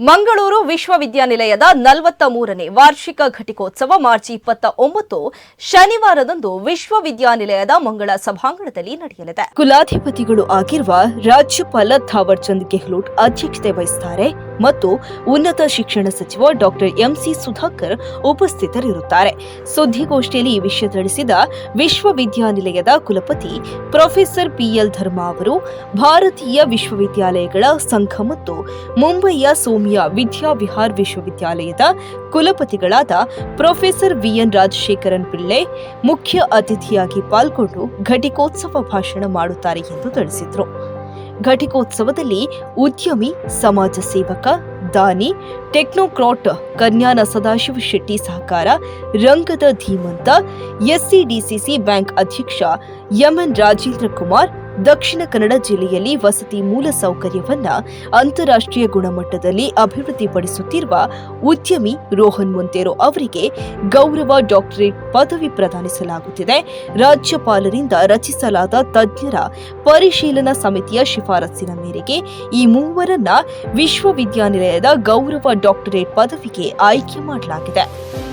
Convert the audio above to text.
ಮಂಗಳೂರು ವಿಶ್ವವಿದ್ಯಾನಿಲಯದ ನಲವತ್ತ ಮೂರನೇ ವಾರ್ಷಿಕ ಘಟಿಕೋತ್ಸವ ಮಾರ್ಚ್ ಇಪ್ಪತ್ತ ಒಂಬತ್ತು ಶನಿವಾರದಂದು ವಿಶ್ವವಿದ್ಯಾನಿಲಯದ ಮಂಗಳ ಸಭಾಂಗಣದಲ್ಲಿ ನಡೆಯಲಿದೆ. ಕುಲಾಧಿಪತಿಗಳು ಆಗಿರುವ ರಾಜ್ಯಪಾಲ ಥಾವರ್ ಚಂದ್ ಗೆಹ್ಲೋಟ್ ಅಧ್ಯಕ್ಷತೆ ವಹಿಸುತ್ತಾರೆ ಮತ್ತು ಉನ್ನತ ಶಿಕ್ಷಣ ಸಚಿವ ಡಾಕ್ಟರ್ ಎಂಸಿ ಸುಧಾಕರ್ ಉಪಸ್ಥಿತರಿರುತ್ತಾರೆ. ಸುದ್ದಿಗೋಷ್ಠಿಯಲ್ಲಿ ಈ ವಿಷಯ ತಿಳಿಸಿದ ವಿಶ್ವವಿದ್ಯಾನಿಲಯದ ಕುಲಪತಿ ಪ್ರೊಫೆಸರ್ ಪಿಎಲ್ ಧರ್ಮ ಅವರು, ಭಾರತೀಯ ವಿಶ್ವವಿದ್ಯಾಲಯಗಳ ಸಂಘ ಮತ್ತು ಮುಂಬಯಿಯ ಸೋಮಿಯಾ ವಿದ್ಯಾವಿಹಾರ್ ವಿಶ್ವವಿದ್ಯಾಲಯದ ಕುಲಪತಿಗಳಾದ professor V N Rajasekharan Pillai ಮುಖ್ಯ ಅತಿಥಿಯಾಗಿ ಪಾಲ್ಗೊಂಡು ಘಟಿಕೋತ್ಸವ ಭಾಷಣ ಮಾಡುತ್ತಾರೆ ಎಂದು ತಿಳಿಸಿದರು. ಘಟಿಕೋತ್ಸವದಲ್ಲಿ ಉದ್ಯಮಿ, ಸಮಾಜ ಸೇವಕ, ದಾನಿ, ಟೆಕ್ನೋಕ್ರಾಟ್ ಕನ್ಯಾನ ಸದಾಶಿವ ಶೆಟ್ಟಿ ಸಹಕಾರ, ರಂಗದ ಧೀಮಂತ, ಎಸ್ಸಿಡಿಸಿಸಿ ಬ್ಯಾಂಕ್ ಅಧ್ಯಕ್ಷ ಎಂಎನ್ ರಾಜೇಂದ್ರ ಕುಮಾರ್ ದಕ್ಷಿಣ ಕನ್ನಡ ಜಿಲ್ಲೆಯಲ್ಲಿ ವಸತಿ ಮೂಲ ಸೌಕರ್ಯವನ್ನ ಅಂತಾರಾಷ್ಟ್ರೀಯ ಗುಣಮಟ್ಟದಲ್ಲಿ ಅಭಿವೃದ್ಧಿಪಡಿಸುತ್ತಿರುವ ಉದ್ಯಮಿ ರೋಹನ್ ಮೊಂತೇರೋ ಅವರಿಗೆ ಗೌರವ ಡಾಕ್ಟರೇಟ್ ಪದವಿ ಪ್ರದಾನಿಸಲಾಗುತ್ತಿದೆ. ರಾಜ್ಯಪಾಲರಿಂದ ರಚಿಸಲಾದ ತಜ್ಞರ ಪರಿಶೀಲನಾ ಸಮಿತಿಯ ಶಿಫಾರಸ್ಸಿನ ಮೇರೆಗೆ ಈ ಮೂವರನ್ನ ವಿಶ್ವವಿದ್ಯಾನಿಲಯದ ಗೌರವ ಡಾಕ್ಟರೇಟ್ ಪದವಿಗೆ ಆಯ್ಕೆ ಮಾಡಲಾಗಿದೆ.